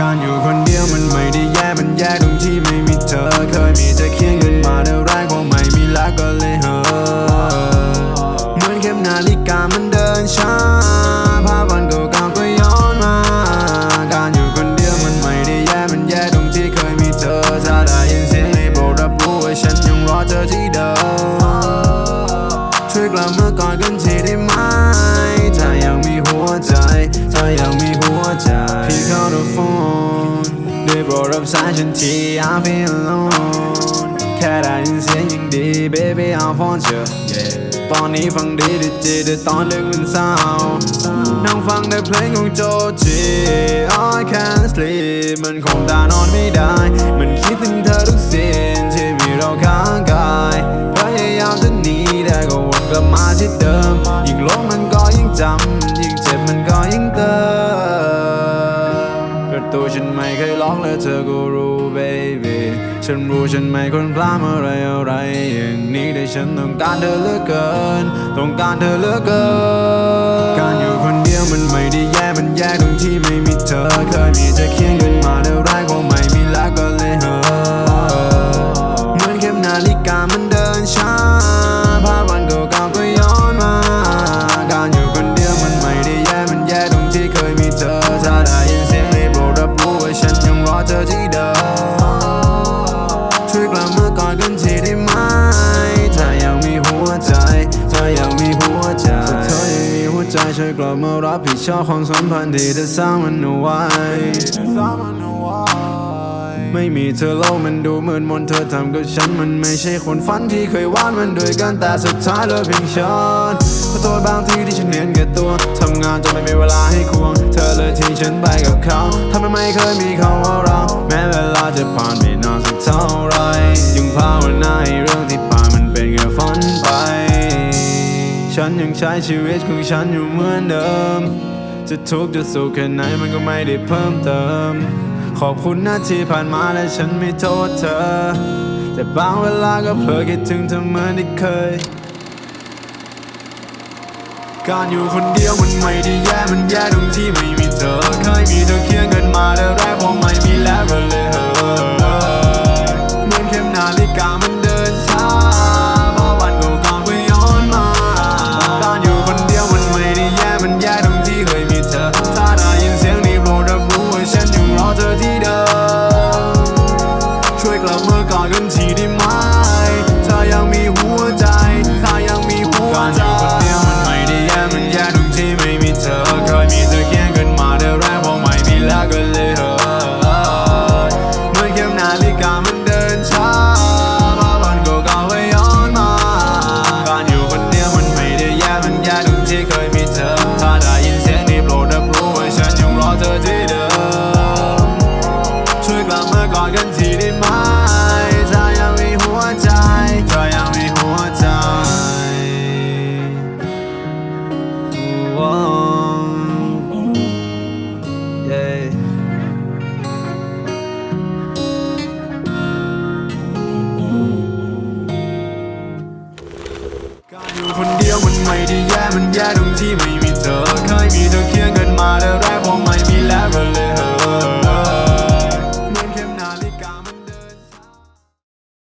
การอยู่คนเดียวมันไม่ได้แย่มันแย่ตรงที่ไม่มีเธอ เคยมีเธอเคียงกันมาแต่แรกพอไม่มีแล้วก็เลยเห่อเหมือนเข็มนาฬิกามันเดินช้าภาพวันเก่าๆก็ย้อนมา การอยู่คนเดียวมันไม่ได้แย่มันแย่ตรงที่เคยมีเธอ ถ้าได้ยินเสียงให้โปรดรับรู้ว่าฉันยังรอเธอที่เดิมช่วยกลับมาก่อนกันทีได้ไหมถ้ายังมีหัวใจถ้ายังมี รดรับสายฉันที I feel alone แค่ได้ยินเสียงยังดี baby I want you ตอนนี้ฟังดีดีจีแต่ตอนดึกมันเศร้านั่งฟังแต่เพลงของโจจี I can't sleep มันคงตานอนไม่ได้ มันคิดถึงเธอทุกสิ่งที่มีเราข้างกายพยายามจะหนีแต่ก็วนกลับมาที่เดิมยิ่งลงมันก็ยิ่งจำ ตัวฉันไม่เคยล็อกและเธอก็รู้ baby ฉันรู้ฉันไม่ควรพลาดอะไรอะไรอย่างนี้แต่ฉันต้องการเธอเหลือเกิน ต้องการเธอเหลือเกิน การอยู่คนเดียวมันไม่ได้แย่มันแย่ตรงที่ไม่มีเธอเคยมีเธอเคีย ช่วยกลับมารับผิดชอบความสัมพันธ์ที่เธอสร้างมันเอาไว้ไม่มีเธอโลกมันดูเหมืดมนเธอทำกับฉันมันไม่ใช่คนฝันที่เคยวาดมันด้วยกันแต่สุดท้ายเลือเพียงฉันขอโทษบางทีที่ฉันเห็นแก่ตัวทำงานจนไม่มีเวลาให้ควง เธอเลยทิ้งฉันไปกับเขาทำไมไม่เคยมีเขาว่าเราแม้เว ช้ชีวิตของฉันอยู่เหมือนเดิม จะทุกข์จะสุขแค่ไหนมันก็ไม่ได้เพิ่มเติม ขอบคุณนะที่ผ่านมาและฉันไม่โทษเธอ แต่บางเวลาก็เผลอคิดถึงเธอเหมือนที่เคย การอยู่คนเดียวมันไม่ได้แย่มันแย่ตรงที่ไม่มีเธอ เคยมีเธอเคียงกันมาแต่แรกพอไม่มีแล้วก็เลยเหอ วยกลับมาก่อนกันทีได้ไหมถ้ายังมีหัวใจ ถ้ายังมีหัวใจการอยู่คนเดียวมันไม่ได้แย่มันแย่ตรงที่ไม่มีเธอเคยมีเธอเคียงกันมาแต่แรกพอไม่มีแล้วก็เลยเห่อเหมือนเข็มนาฬิกามันเดินช้าภาพวันเก่าๆก็ย้อนมาการอยู่คนเดียวมันไม่ได้แย่มันแย่ตรงที่เคยมีเธอ ถ้าได้ยินเสียงนี้โปรดรับรู้ว่าฉันยังรอเธอที่เดิมช่วยกลับมาก่อนกันที Cháu.